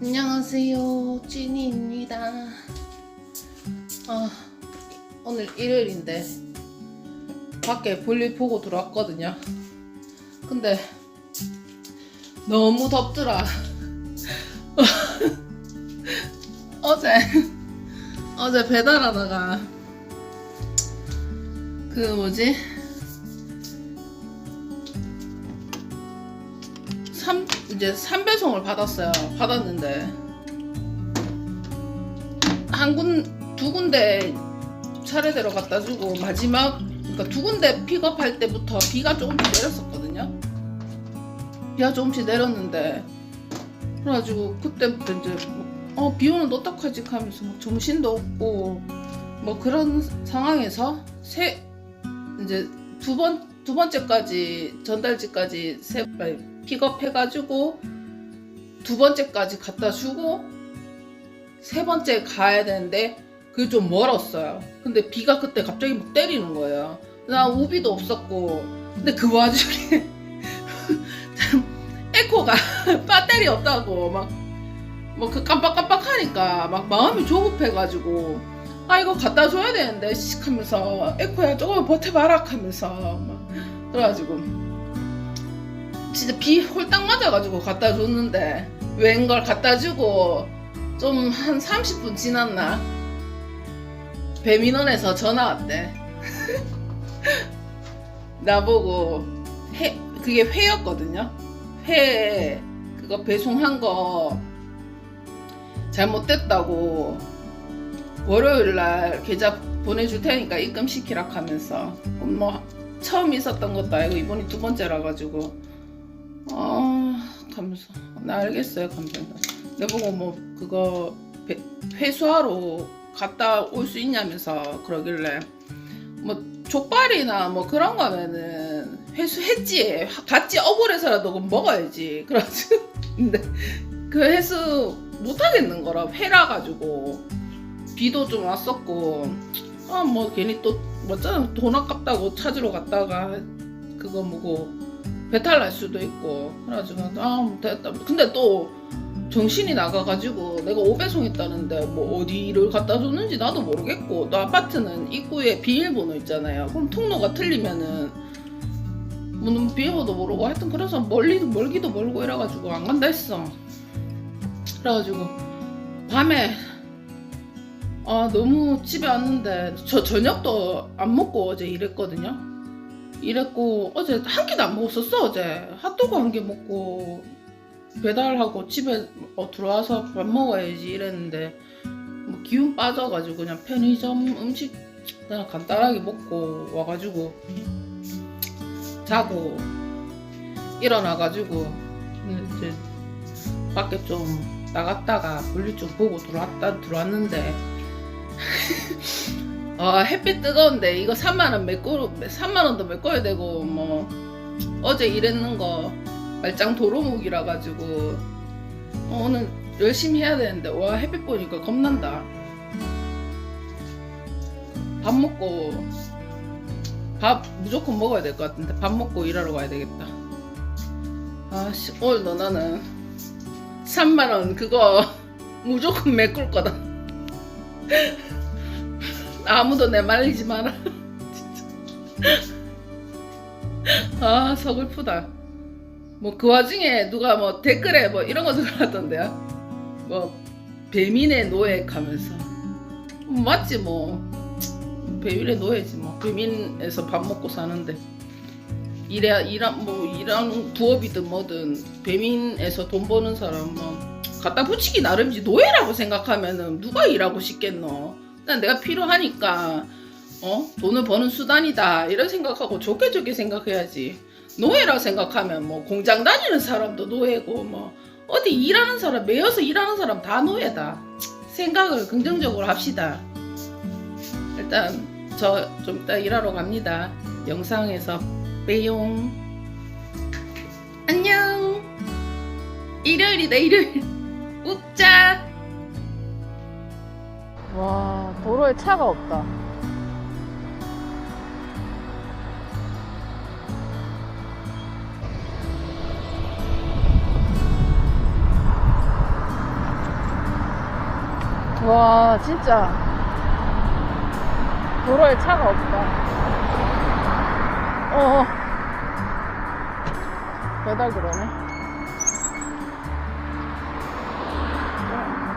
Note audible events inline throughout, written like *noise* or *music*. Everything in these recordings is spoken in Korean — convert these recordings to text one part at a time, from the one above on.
안녕하세요. 찐이입니다. 아 오늘 일요일인데 밖에 볼일 보고 들어왔거든요. 근데 너무 덥더라. *laughs* 어제 어제 배달하다가 그 뭐지 이제 3배송을 받았어요. 받았는데 한 군 두 군데 차례대로 갖다 주고 마지막 그러니까 두 군데 픽업할 때부터 비가 조금씩 내렸었거든요. 비가 조금씩 내렸는데 그래가지고 그때부터 이제 어 비 오는 어떡하지 하면서 막 정신도 없고 뭐 그런 상황에서 세 이제 두 번 두 번째까지 전달지까지 세 아니, 픽업해가지고 두 번째까지 갖다 주고 세 번째 가야 되는데 그게 좀 멀었어요. 근데 비가 그때 갑자기 막 때리는 거예요. 나 우비도 없었고 근데 그 와중에 *laughs* 에코가 배터리 없다고 막뭐그 깜빡깜빡하니까 막 마음이 조급해가지고 아 이거 갖다 줘야 되는데 씩 하면서 에코야 조금 버텨봐라 하면서 막 그래가지고 진짜 비 홀딱 맞아가지고 갖다 줬는데 웬걸 갖다 주고 좀 한 30분 지났나? 배민원에서 전화 왔대. *laughs* 나보고 회 그게 회였거든요. 회 그거 배송한 거 잘못됐다고 월요일날 계좌 보내줄 테니까 입금시키라 하면서 뭐 처음 있었던 것도 아니고 이번이 두 번째라 가지고 아 하면서 나 알겠어요 감사합니다. 내보고 뭐 그거 배- 회수하러 갔다 올 수 있냐면서 그러길래 뭐 족발이나 뭐 그런 거면은 회수했지. 같이 억울해서라도 그럼 먹어야지. *laughs* 그래가지고 근데 그 회수 못 하겠는 거라 회라 가지고 비도 좀 왔었고 아 뭐 괜히 또 뭐잖아 돈 아깝다고 찾으러 갔다가 그거 뭐고 배탈 날 수도 있고 그래가지고 아뭐 됐다 근데 또 정신이 나가가지고 내가 오배송 했다는데 뭐 어디를 갖다 줬는지 나도 모르겠고 또 아파트는 입구에 비밀번호 있잖아요. 그럼 통로가 틀리면은 뭐 비밀번호도 모르고 하여튼 그래서 멀리도 멀기도 멀고 이래가지고 안 간다 했어. 그래가지고 밤에 아 너무 집에 왔는데 저 저녁도 안 먹고 어제 일했거든요. 일했고 어제 한 끼도 안 먹었었어 어제. 핫도그 한 개 먹고 배달하고 집에 어, 들어와서 밥 먹어야지 이랬는데 뭐 기운 빠져가지고 그냥 편의점 음식 그냥 간단하게 먹고 와가지고 자고 일어나가지고 이제 밖에 좀 나갔다가 볼일 좀 보고 들어왔다 들어왔는데 *laughs* 아 햇빛 뜨거운데 이거 3만 원 메꿔 3만 원도 메꿔야 되고 뭐 어제 일했는 거 말짱 도로묵이라 가지고 어, 오늘 열심히 해야 되는데 와 햇빛 보니까 겁난다. 밥 먹고 밥 무조건 먹어야 될 것 같은데 밥 먹고 일하러 가야 되겠다. 아씨 오늘도 나는 3만 원 그거 *laughs* 무조건 메꿀 거다 아무도 내 말리지 마라. 진짜. 아 서글프다. 뭐 그 와중에 누가 뭐 댓글에 뭐 이런 거 들어왔던데요. 뭐 배민의 노예 하면서 뭐 맞지 뭐 배민의 노예지 뭐 배민에서 밥 먹고 사는데 일해 일한 뭐 일하는 부업이든 뭐든 배민에서 돈 버는 사람 뭐 갖다 붙이기 나름이지 노예라고 생각하면은 누가 일하고 싶겠노? 일단 내가 필요하니까 어? 돈을 버는 수단이다. 이런 생각하고 좋게 좋게 생각해야지. 노예라 생각하면 뭐 공장 다니는 사람도 노예고 뭐 어디 일하는 사람 매여서 일하는 사람 다 노예다. 생각을 긍정적으로 합시다. 일단 저 좀 이따 일하러 갑니다. 영상에서 빼용. 안녕. 일요일이다 일요일. 웃자 와 도로에 차가 없다. 와 진짜. 도로에 차가 없다. 어. 배달 그러네.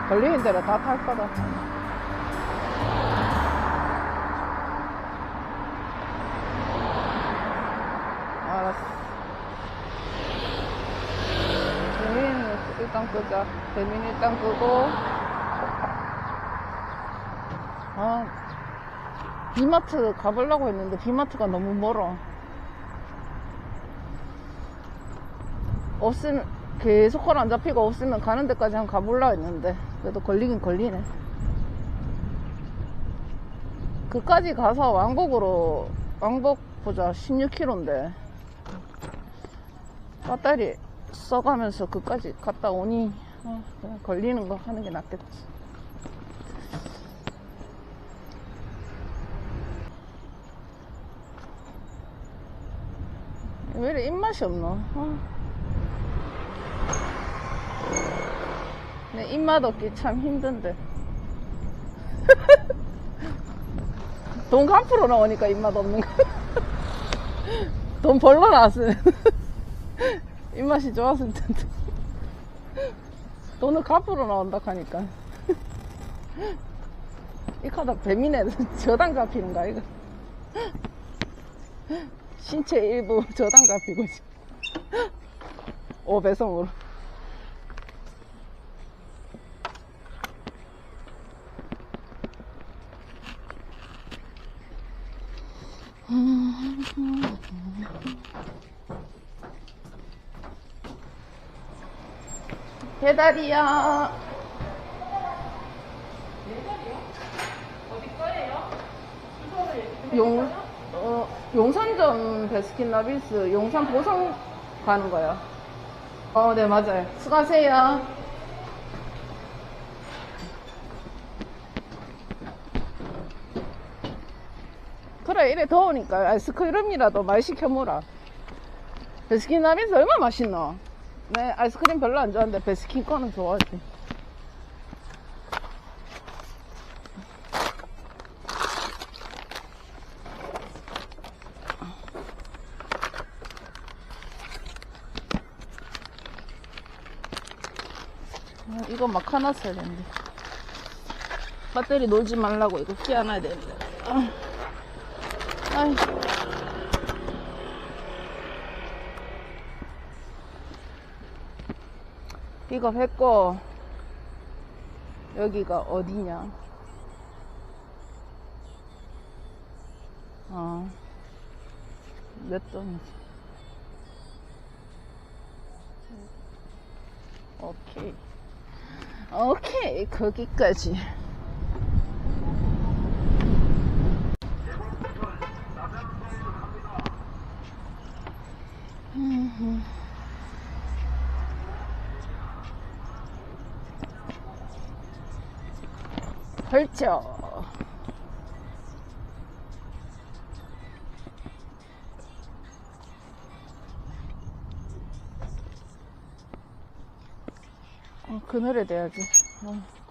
걸리는 대로 다 탈 거다 알았어 재민이는 일단 끄자 재민이 일단 끄고 아, 비마트 가보려고 했는데 비마트가 너무 멀어. 없으면 계속 콜안 잡히고 없으면 가는 데까지 한번 가보려고 했는데 그래도 걸리긴 걸리네. 그까지 가서 왕복으로 왕복 보자. 16km인데. 배터리 써가면서 그까지 갔다 오니 어, 걸리는 거 하는 게 낫겠지. 왜 이래 입맛이 없노? 어. 내 입맛 없기 참 힘든데. *laughs* 돈 갚으러 나오니까 입맛 없는 거. *laughs* 돈 벌러 나왔으면 *laughs* 입맛이 좋았을 텐데. 돈을 갚으러 나온다 하니까. 이 카다 배민에 저당 잡히는 거 이거. 신체 일부 저당 잡히고 있어. 5배송으로. 배달이야. 용, 어, 용산점 베스킨라빈스 용산 보성 가는 거야. 어, 네, 맞아요. 수고하세요. 그래, 이래 더우니까 아이스크림이라도 많이 시켜 먹어라. 베스킨라빈스 얼마나 맛있노? 네, 아이스크림 별로 안 좋아하는데 베스킨 거는 좋아하지. 아, 이거 막 하나 써야 되는데. 배터리 놀지 말라고 이거 끼워놔야 되는데. 아, 아이. 이거 했고, 여기가 어디냐? 어, 몇 동이지? 오케이. 오케이, 거기까지. 펼쳐. 어, 그늘에 대야지. 어.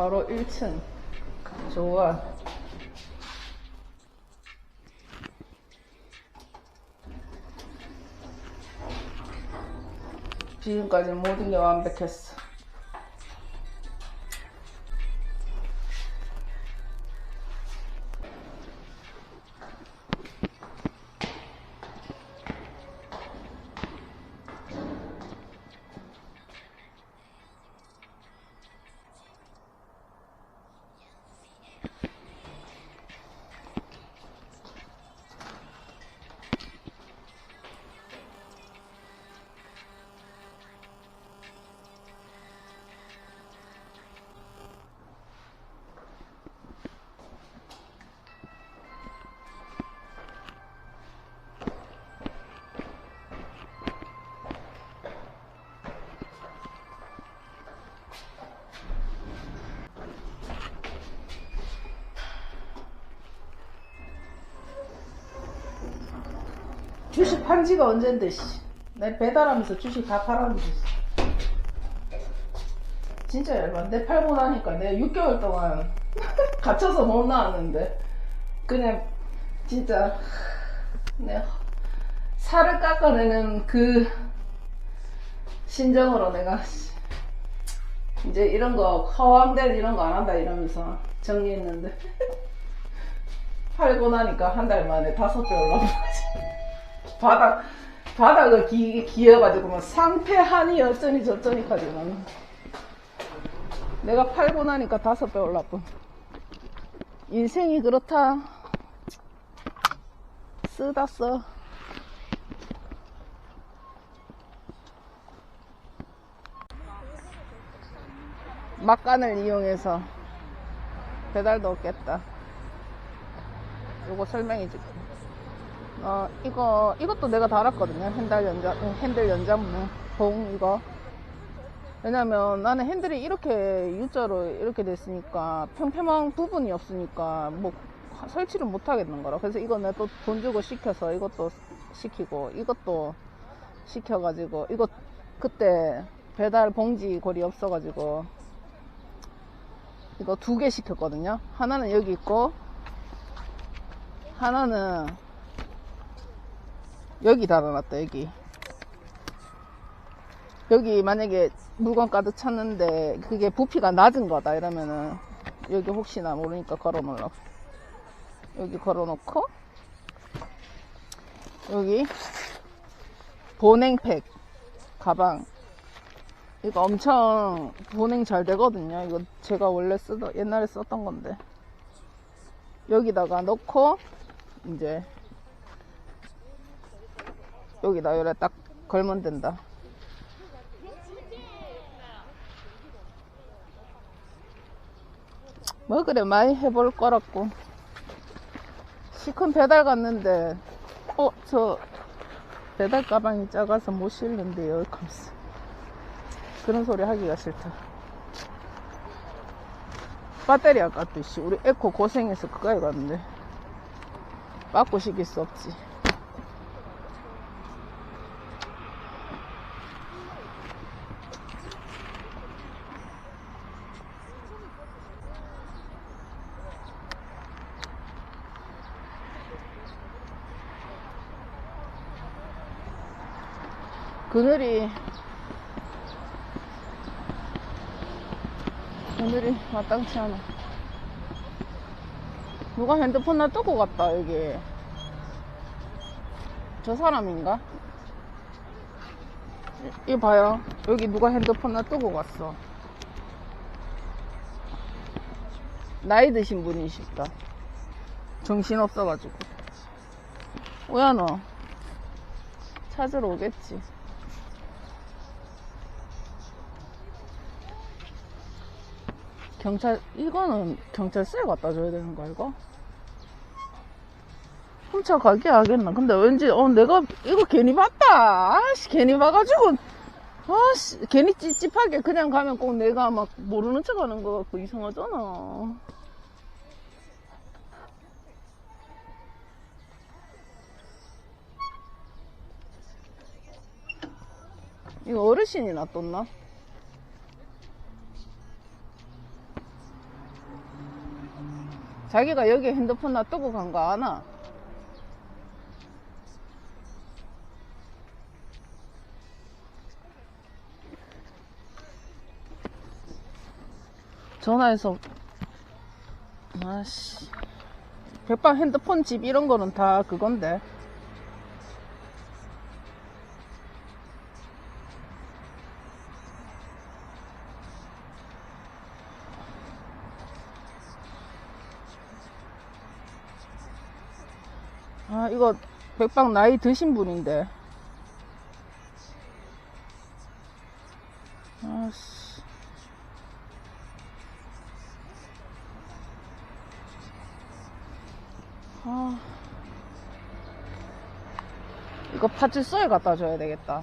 바로 1층. 좋아. 지금까지 모든 게 완벽했어. 주식 판 지가 언젠데, 씨. 내 배달하면서 주식 다 팔았는데, 씨. 진짜 열받. 내 팔고 나니까 내가 6개월 동안 *laughs* 갇혀서 못 나왔는데, 그냥, 진짜, 내가 살을 깎아내는 그 심정으로 내가, 씨, 이제 이런 거, 허황된 이런 거 안 한다 이러면서 정리했는데, *laughs* 팔고 나니까 한 달 만에 다섯 배 올라온 거지. 바닥, 바닥을 기, 기어가지고 막 상패 한이 어쩌니 저쩌니 가지고 내가 팔고 나니까 다섯 배 올랐군. 인생이 그렇다. 쓰다 써. 막간을 이용해서 배달도 없겠다. 요거 설명해 줄게. 어, 이거, 이것도 내가 달았거든요. 핸들 연장, 핸들 연장문. 봉, 이거. 왜냐면 나는 핸들이 이렇게 U자로 이렇게 됐으니까 평평한 부분이 없으니까 뭐 설치를 못 하겠는 거라. 그래서 이거 내가 또돈 주고 시켜서 이것도 시키고 이것도 시켜가지고 이거 그때 배달 봉지 고리 없어가지고 이거 두 개 시켰거든요. 하나는 여기 있고 하나는 여기 달아놨다 여기. 여기 만약에 물건 가득 찼는데 그게 부피가 낮은 거다 이러면은 여기 혹시나 모르니까 걸어 놓으라고 여기 걸어 놓고 여기 보냉팩 가방. 이거 엄청 보냉 잘 되거든요. 이거 제가 원래 쓰던 옛날에 썼던 건데. 여기다가 넣고 이제 여기다 요래 딱 걸면 된다. 뭐 그래 많이 해볼 거라고. 시큰 배달 갔는데 어 저 배달 가방이 작아서 못 실는데요. 감사. 그런 소리 하기가 싫다. 배터리 아깝듯이 우리 에코 고생해서 그거에 갔는데 빠꾸 시킬 수 없지. 그늘이 그늘이 마땅치 않아. 누가 핸드폰 놔두고 갔다 여기. 저 사람인가? 이- 이 봐요. 여기 누가 핸드폰 놔두고 갔어. 나이 드신 분이시다. 정신 없어가지고. 뭐야 너. 찾으러 오겠지 경찰 이거는 경찰서에 갖다 줘야 되는 거 이거? 훔쳐가게 하겠나? 근데 왠지 어 내가 이거 괜히 봤다. 아씨 괜히 봐가지고 아씨 괜히 찝찝하게 그냥 가면 꼭 내가 막 모르는 척 하는 거 같고 이상하잖아. 이거 어르신이 놔뒀나? 자기가 여기 핸드폰 놔두고 간 거 아나? 전화해서 아씨 백방 핸드폰 집 이런 거는 다 그건데 백방 나이 드신 분인데. 아씨. 아. 이거 파출소에 갖다 줘야 되겠다.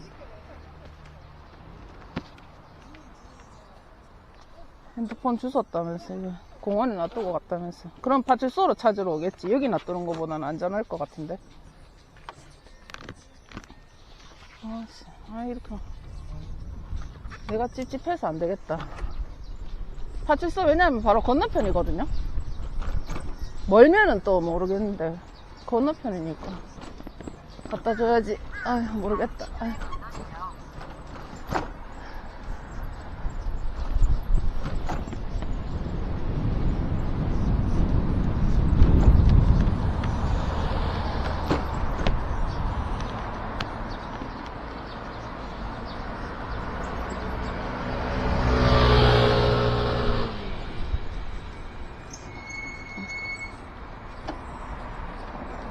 핸드폰 주웠다면서 이거. 공원에 놔두고 갔다면서. 그럼 파출소로 찾으러 오겠지. 여기 놔두는 것보다는 안전할 것 같은데 아, 이렇게. 내가 찝찝해서 안 되겠다. 파출소 왜냐면 바로 건너편이거든요. 멀면은 또 모르겠는데 건너편이니까 갖다 줘야지. 아휴 모르겠다. 아휴.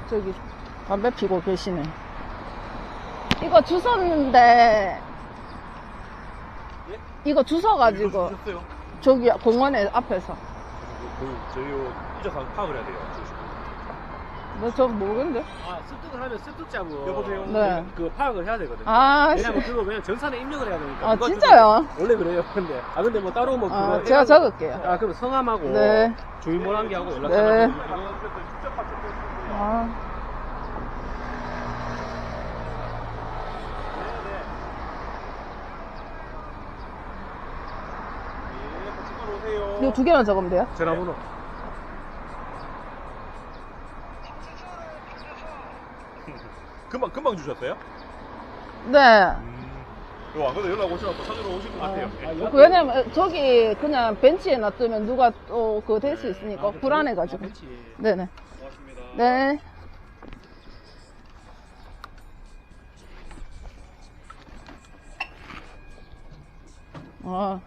저기 담배 피고 계시네. 이거 주웠는데 예? 이거 주워가지고 주셨어요? 저기 공원에 앞에서 그 저희 이자상 파악을 해야 돼요. 뭐 저 모르겠는데. 아, 습득을 하면 습득자고. 여보세요? 네. 그 파악을 해야 되거든요. 아, 씨. 왜냐면 그거 그냥 전산에 입력을 해야 되니까. 아 진짜요? 좀- 원래 그래요. 근데 아 근데 뭐 따로 뭐 아, 그거 제가 해가지고- 적을게요. 아 그럼 성함하고 네. 주민번호하고 연락처 네. 네. 아. 이거 두 개만 적으면 돼요? 전화번호. *laughs* 금방 금방 주셨어요? 네. 음. 요안 그래도 연락 또 사주러 오실 것 같아요. 예. 왜냐면 저기 그냥 벤치에 놔두면 누가 또 그거 될 수 있으니까 불안해가지고. 그렇지. 네네. 네. 아,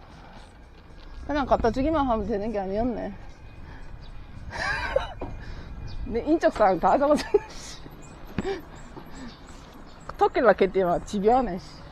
그냥 갖다 주기만 하면 되는 게 아니었네. *laughs* 내 인적사항 다 적어줬네, 씨. 토끼 라켓 띠만 집요하네, 씨.